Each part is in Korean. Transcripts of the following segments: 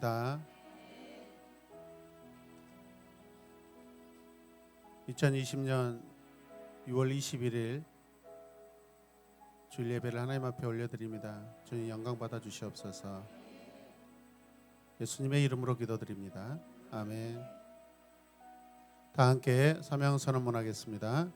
다 2020년 6월 21일 주일 예배를 하나님 앞에 올려드립니다. 주님 영광 받아 주시옵소서. 예수님의 이름으로 기도드립니다. 아멘. 다 함께 사명 선언문하겠습니다.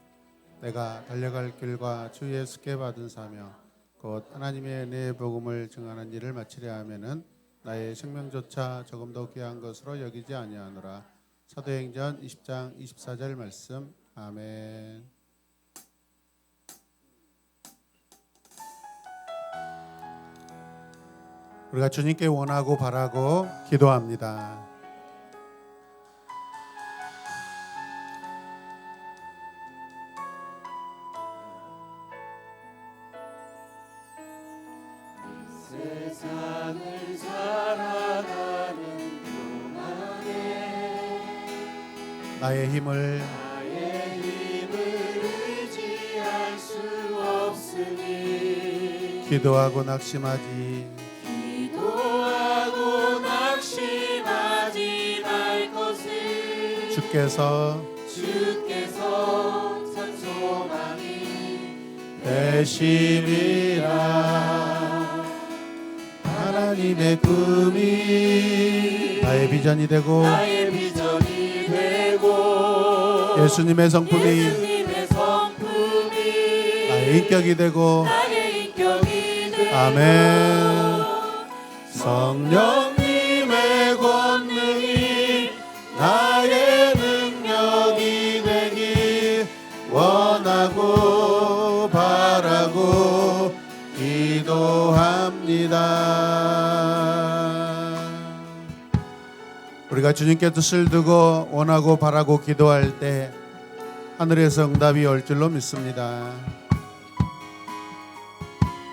내가 달려갈 길과 주 예수께 받은 사명 곧 하나님의 내 복음을 증하는 일을 마치려 하면은 나의 생명조차 조금 더 귀한 것으로 여기지 아니하노라. 사도행전 20장 24절 말씀. 아멘. 우리가 주님께 원하고 바라고 기도합니다. 힘을 나의 힘을 의지할 수 없으니 기도하고 낙심하지. 기도하고 낙심하지 말 것을. 주께서 주께서 참 소망이 되심이라. 하나님의 꿈이 나의 비전이 되고 나의 비전이 되고 예수님의 성품이 예수님의 성품이 나의 인격이 되고 나의 인격이 되고 아멘 성령님의 권능이 나의 능력이 되기 원하고 바라고 기도합니다. 우리가 주님께 뜻을 두고 원하고 바라고 기도할 때 하늘에서 응답이 올 줄로 믿습니다.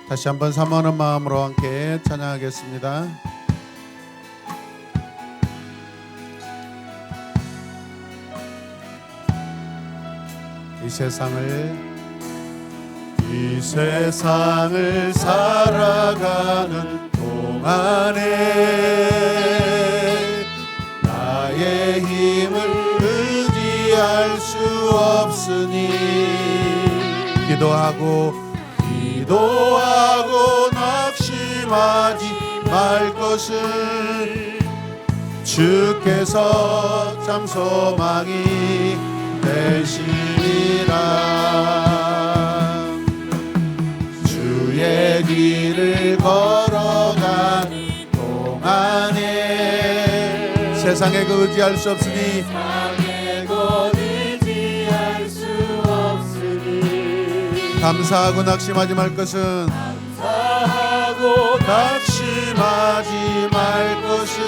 다시 한번 사모하는 마음으로 함께 찬양하겠습니다. 이 세상을 이 세상을 살아가는 동안에 나의 힘을 의지할 수 없으니. 기도하고 기도하고 낙심하지 말 것을 주께서 참 소망이 되시리라. 주의 길을 걸어가는 동안에 세상에 그 의지할 수 없으니. 감사하고 낙심하지 말 것은. 사하고 낙심하지 말 것은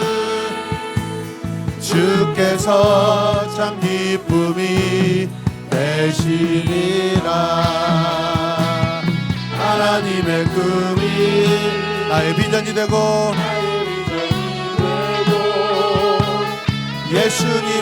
주께서 참 기쁨이 되시니라. 하나님의 꿈이 나의 비전이 되고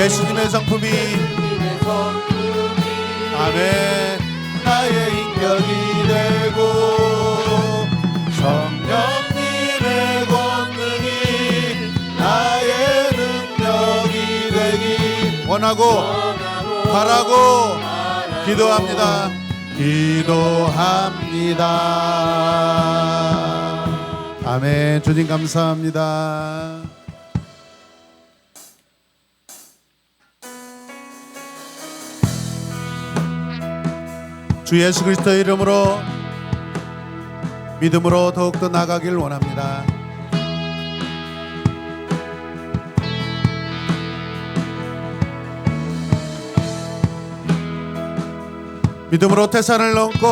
예수님의 성품이. 아멘. 나의 인격이 되고 성령님의 권능이 나의 능력이 되기 원하고 바라고 기도합니다. 기도합니다. 아멘. 주님 감사합니다 주 예수 그리스도의 이름으로 믿음으로 더욱더 나가길 원합니다. 믿음으로 태산을 넘고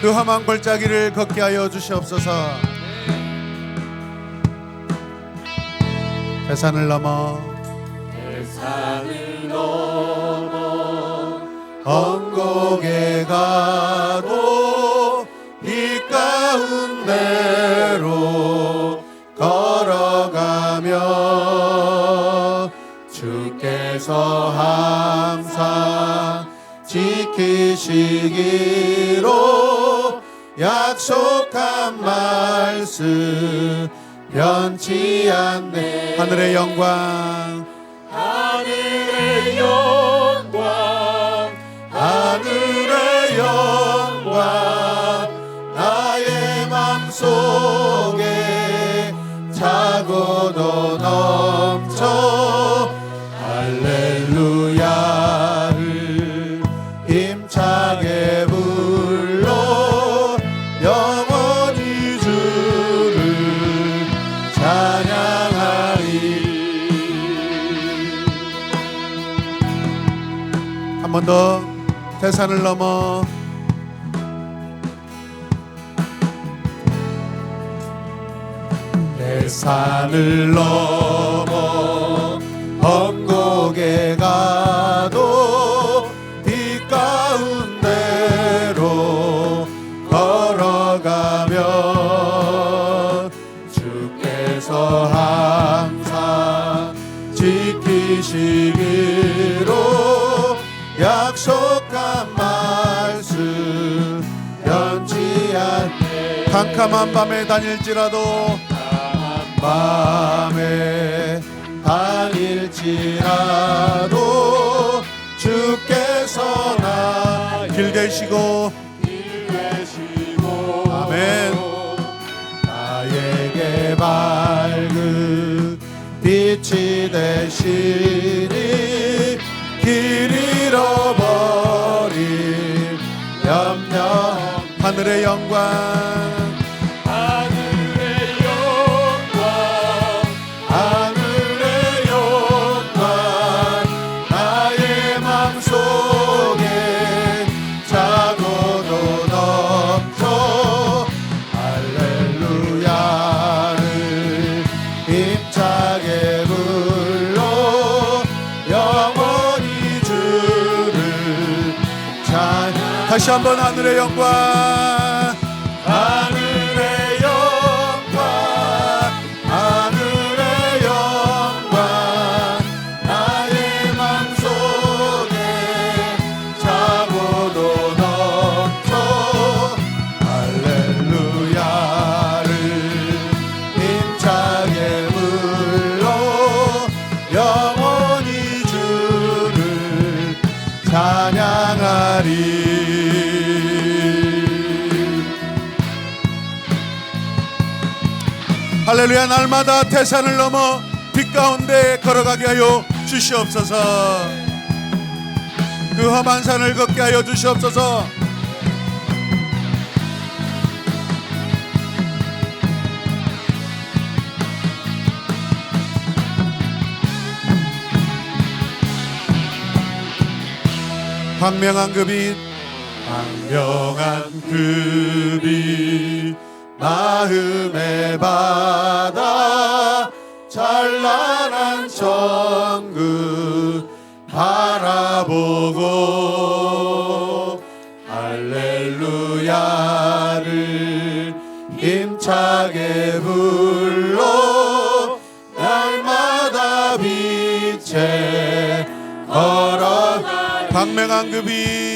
그 험한 골짜기를 걷게 하여 주시옵소서. 대산을 넘어 언곡에 가도 이 가운데로 걸어가며 주께서 항상 지키시기로 약속한 말씀 변치 않네. 하늘의 영광. 하늘의 영광 넘쳐 할렐루야를 힘차게 불러 영원히 주를 찬양하리. 한 번 더 태산을 넘어 태산을 넘어 번곡에 가도 빛 가운데로 걸어가면 주께서 항상 지키시기로 약속한 말씀 변치 않네. 캄캄한 밤에 다닐지라도 밤에 다닐지라도 주께서 나길 계시고. 아멘. 나에게 밝은 빛이 되시니 길 잃어버린 염려 하늘의 영광 다시 한번 하늘의 영광 할렐루야 날마다 태산을 넘어 빛 가운데 걸어가게 하여 주시옵소서. 그 험한 산을 걷게 하여 주시옵소서. 황명한 급이 황명한 급이 마음의 바다 찬란한 천국 바라보고 할렐루야를 힘차게 불러 날마다 빛에 걸어가 광명한 급이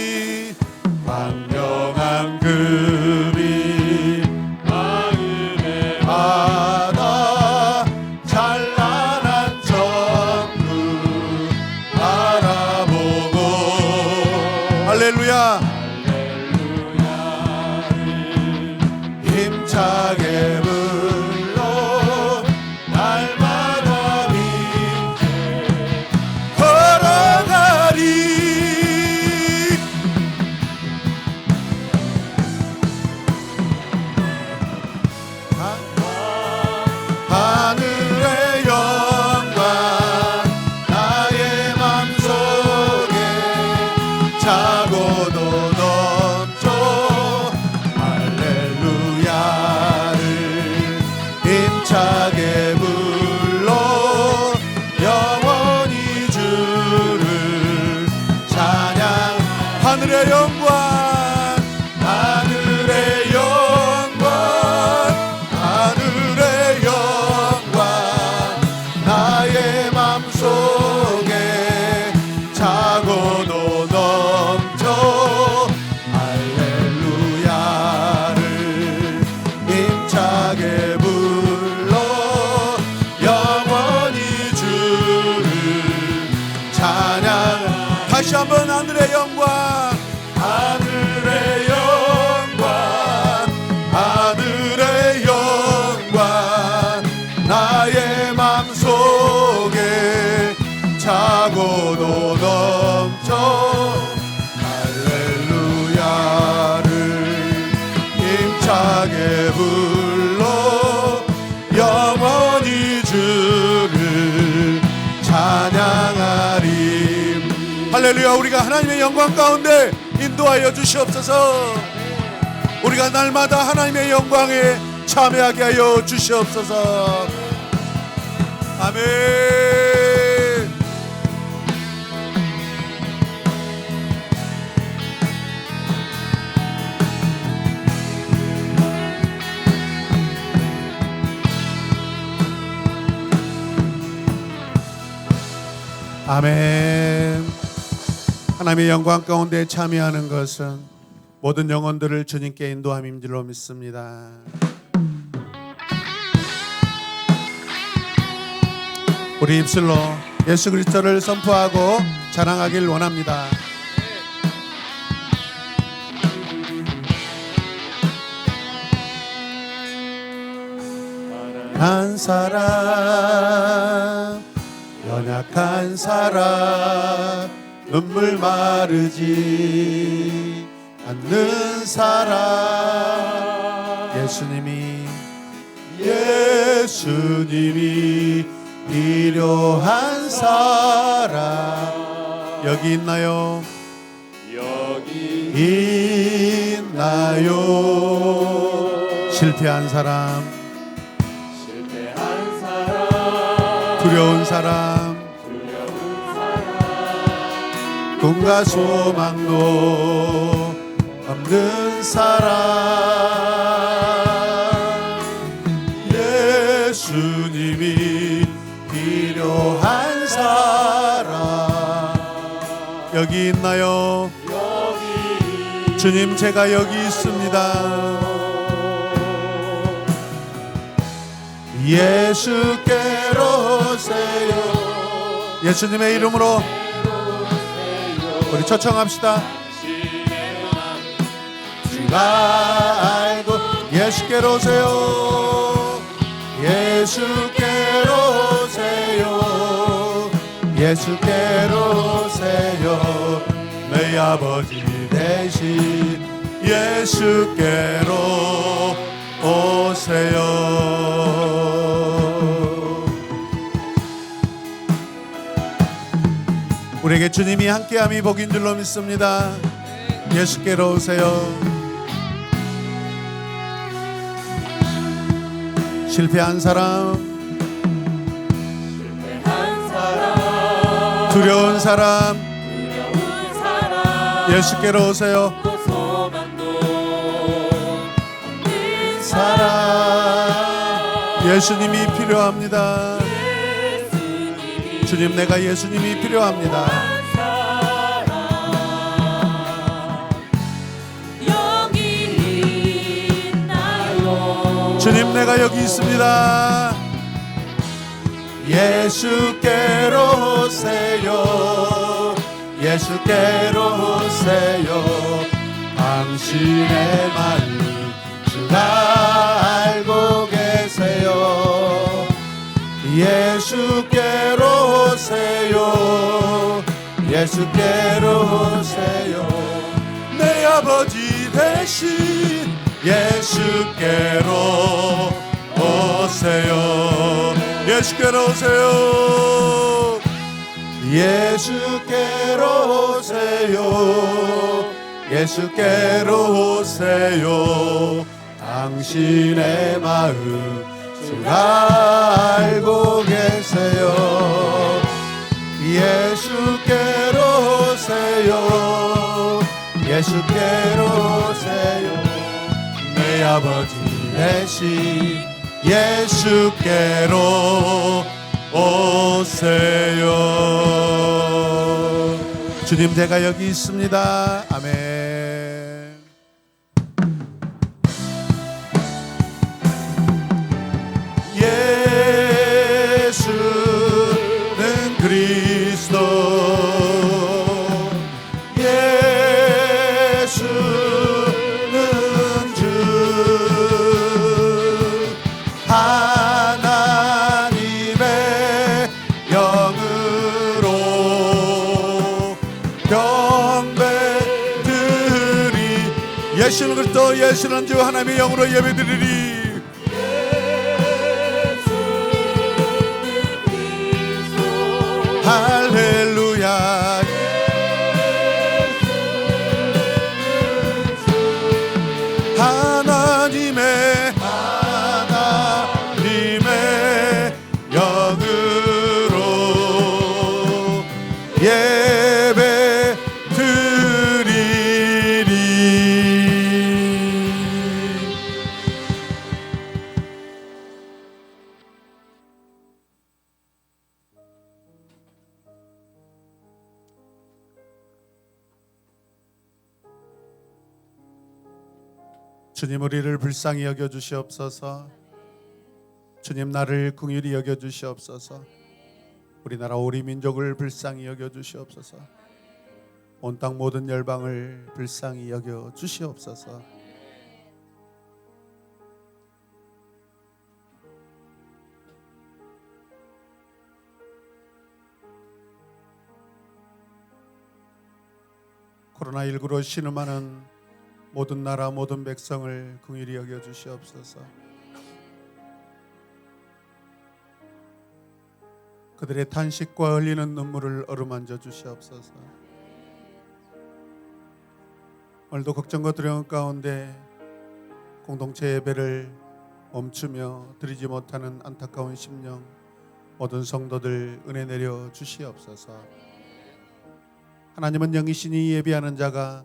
할렐루야 우리가 하나님의 영광 가운데 인도하여 주시옵소서 우리가 날마다 하나님의 영광에 참여하게 하여 주시옵소서. 아멘. 아멘. 하나님의 영광 가운데 참여하는 것은 모든 영혼들을 주님께 인도함인 줄로 믿습니다. 우리 입술로 예수 그리스도를 선포하고 자랑하길 원합니다. 한 사람 연약한 사람 눈물 마르지 않는 사람. 예수님이 예수님이 필요한 사람. 여기 있나요? 여기 있나요? 실패한 사람. 실패한 사람. 두려운 사람 꿈과 소망도 없는 사람 예수님이 필요한 사람 여기 있나요? 주님 제가 여기 있습니다. 예수께로 오세요. 예수님의 이름으로 우리 초청합시다. 주가 알고 예수께로 오세요. 예수께로 오세요. 예수께로 오세요. 내 아버지 대신 예수께로 오세요 우리에게 주님이 함께함이 복인 줄로 믿습니다. 예수께로 오세요. 실패한 사람. 두려운 사람. 예수께로 오세요. 사람. 예수님이 필요합니다 주님 내가 예수님이 필요합니다. 주님 내가 여기 있습니다. 예수께로 오세요. 예수께로 오세요. 당신의 마음 주가 알고 계세요. 예수께로 오세요 예수께로 오세요. 내 아버지 대신 예수께로 오세요. 예수께로 오세요. 예수께로 오세요. 예수께로 오세요. 당신의 마음 주가 예수께로 오세요. 내 아버지 대신 예수께로 오세요. 주님 제가 여기 있습니다. 아멘 예수는 주 하나님의 영으로 예배드리리. 할렐루야. 하나님의 하나님의 영으로 예 주님 우리를 불쌍히 여겨 주시옵소서. 주님 나를 긍휼히 여겨 주시옵소서. 우리나라 우리 민족을 불쌍히 여겨 주시옵소서. 온 땅 모든 열방을 불쌍히 여겨 주시옵소서. 코로나19로 신음하는 모든 나라 모든 백성을 긍휼히 여겨 주시옵소서. 그들의 탄식과 흘리는 눈물을 어루만져 주시옵소서. 오늘도 걱정과 두려움 가운데 공동체 예배를 멈추며 드리지 못하는 안타까운 심령 모든 성도들 은혜 내려 주시옵소서. 하나님은 영이시니 예배하는 자가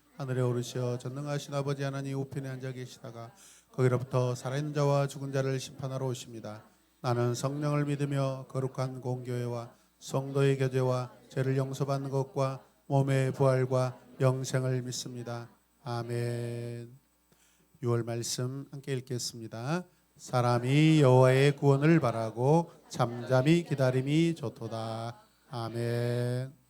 하늘에 오르시어 전능하신 아버지 하나님 우편에 앉아 계시다가 거기로부터 살아있는 자와 죽은 자를 심판하러 오십니다. 나는 성령을 믿으며 거룩한 공교회와 성도의 교제와 죄를 용서받는 것과 몸의 부활과 영생을 믿습니다. 아멘. 6월 말씀 함께 읽겠습니다. 사람이 여호와의 구원을 바라고 잠잠히 기다림이 좋도다. 아멘.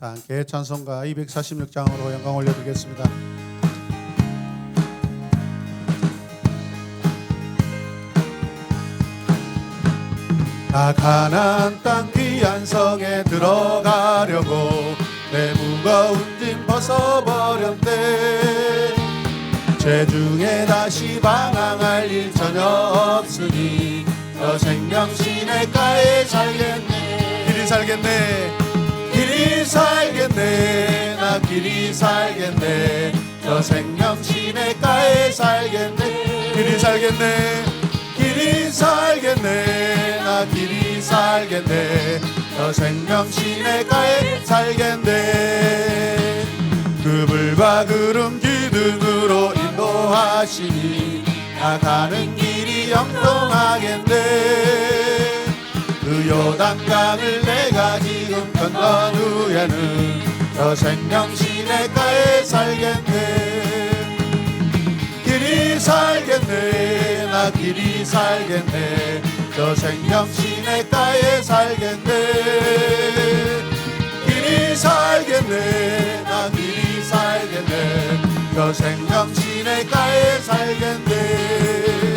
다 함께 찬송가 246장으로 영광 올려드리겠습니다. 나 가난 땅 귀한 성에 들어가려고 내 무거운 짐 벗어버렸대. 죄 중에 다시 방황할 일 전혀 없으니 저 생명 시내가에 살겠네. 길이 살겠네 살겠네. 나 길이 살겠네. 저 생명 시내가에 살겠네. 길이 살겠네. 길이 살겠네. 나 길이 살겠네. 저 생명 시내가에 살겠네. 그 불과 구름 기둥으로 인도하시니 나 가는 길이 영통하겠네 그 요단강을 내가 지금 건넌 후에는 저 생명 시내가에 살겠네. 길이 살겠네 나 길이 살겠네. 저 생명 시내가에 살겠네. 길이 살겠네 나 길이 살겠네. 저 생명 시내가에 살겠네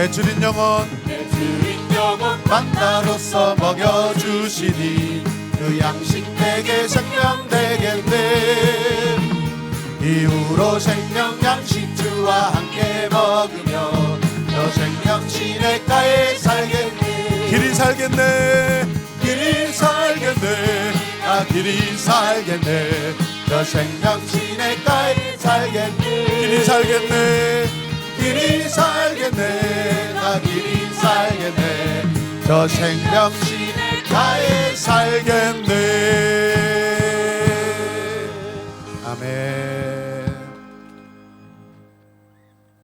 대출인 영혼 내 주인 영혼 만나로서 먹여주시니 그 양식 내게 생명 되겠네 이후로 생명 양식 주와 함께 먹으며 저 생명 시내가에 살겠네. 길이 살겠네. 길이 살겠네. 나 길이 살겠네. 저 생명 시내가에 살겠네. 길이 살겠네 길이 살겠네. 나 길이 살겠네. 저 생명신의 가에 살겠네. 아멘.